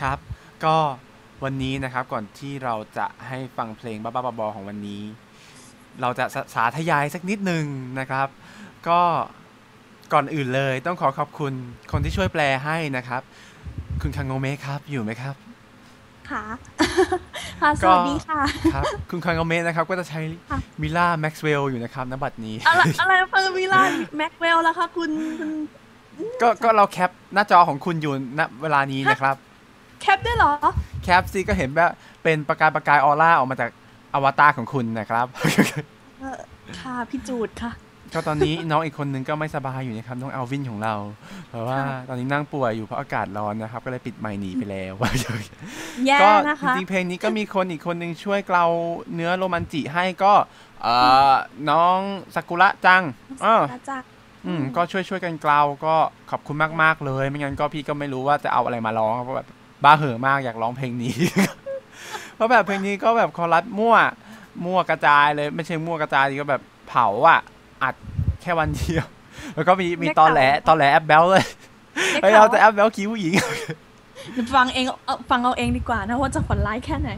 ครับ ก็วันนี้นะครับก่อนที่เราจะให้ฟังเพลงบ้าๆบอๆของวันนี้ เราจะสสาธยายสักนิดหนึ่งนะครับ ก็ก่อนอื่นเลยต้องขอขอบคุณคนที่ช่วยแปลให้นะครับ คุณคังโงเมะครับอยู่ไหมครับค่ะค่ะสก็วัสดีค่ะครับคุณคังโงเมะนะครับก็จะใช้ค่ะมิล่าแม็กซ์เวลอยู่นะครับณบัดนี้ อะไรอะไรฟังวิลาแม็กเวลแล้วคะคุณคุณก็ก็เราแคปหน้าจอของคุณอยู่ณเวลานี้นะครับ แคปด้วยเหรอ แคปซีก็เห็นแบบเป็นประกายประกายออร่าออกมาจากอวตารของคุณนะครับเออค่ะพี่จูดค่ะ ก็ตอนนี้น้องอีกคนนึงก็ไม่สบายอยู่นะครับน้องอัลวินของเรา เพราะว่าค่ะตอนนี้นั่งป่วยอยู่เพราะอากาศร้อนนะครับ ก็เลยปิดไมค์หนีไปแล้วแย่ก็นะจคะริงๆเพลงนี้ก็มีคนอีกคนนึงช่วยเกลาเนื้อโรแมนติให้ก็เอ่อน้องซากุระจังเอออาจากอืมก็ช่วยช่วยกันเกลาก็ขอบคุณมากๆเลย ไม่งั้นก็พี่ก็ไม่รู้ว่าจะเอาอะไรมาร้องเพราะแบบ บ้าเห่อะมากอยากร้องเพลงนี้ เพราะแบบเพลงนี้ก็แบบคอรัสมั่ว มั่วกระจายเลย ไม่ใช่มั่วกระจายดีก็แบบเผาอะ อัดแค่วันเดียว แล้วก็มีมีตอนแหลตอนแหลแอปเบลเลยเฮ้ยได้เราข่าวจะแอปเบลคิ้วผู้หญิงฟังเองเอาฟังเอาเองดีกว่านะว่าจะฝันร้ายแค่ไหน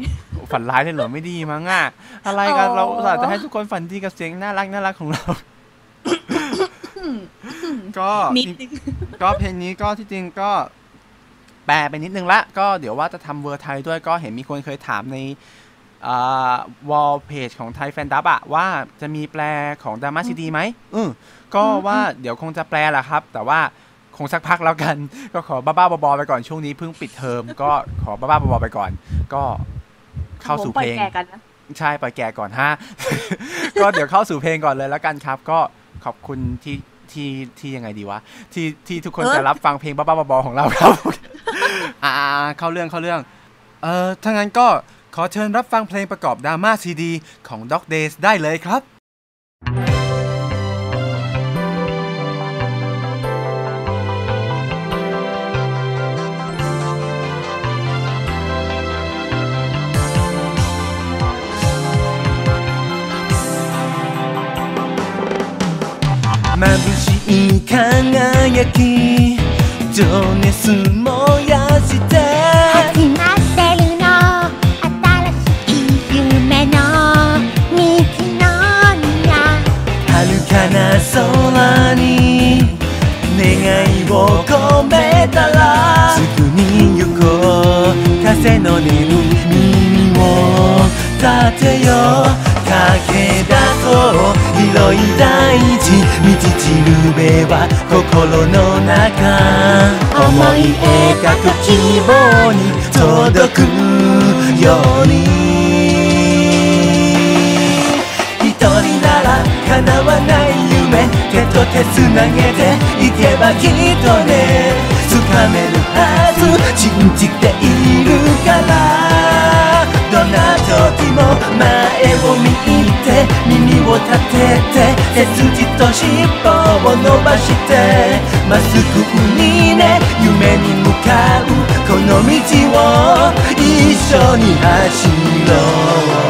ฝันร้ายเลยเหรอไม่ดีมั้งอะอะไรกันอ๋อเราอุตส่าห์จะให้ทุกคนฝันดีกับเสียงน่ารักน่ารักของเราก็นิดนึงก็เพลงนี้ก็ที่จริงก็แปลไปนิดนึงละ ก็เดี๋ยวว่าจะทำเวอร์ไทยด้วยก็เห็นมีคนเคยถามในวอลเพจของไทยแฟนดับอะว่าจะมีแปลของดราม่าซีดีไหมอือก็ว่าเดี๋ยวคงจะแปลแหละครับ แต่ว่าคงสักพักแล้วกัน ก็ขอบ้าๆบอๆไปก่อนช่วงนี้เพิ่งปิดเทอม ก็ขอบ้าๆบอๆไปก่อน ก็เข้าสู่เพลงผมปอยแก่กันนะใช่ปล่อยแก่ก่อนฮะก็เดี๋ยวเข้าสู่เพลงก่อนเลยแล้วกันครับ ก็ขอบคุณที่ที่ที่ยังไงดีวะที่ที่ทุกคนเออจะรับฟังเพลงบ้าๆบอๆของเราครับ อ่าเข้าเรื่องเข้าเรื่อง เอ่อถ้างั้นก็ขอเชิญรับฟังเพลงประกอบดราม่าซีดีของ Dog Days ได้เลยครับ 眩しい輝き情熱燃や して。始まってるの新しい夢の道のりや遥かな空に願いを込めたらすぐに行こう風の音に耳を立てよう駆け出広い大地満ち散るべは心の中。思い描く希望に届くように。一人なら叶わない夢手と手つなげていけばきっとね。掴めるはず信じているから。前を見て耳を立てて背筋と尻尾を伸ばしてまっすぐにね夢に向かうこの道を一緒に走ろう。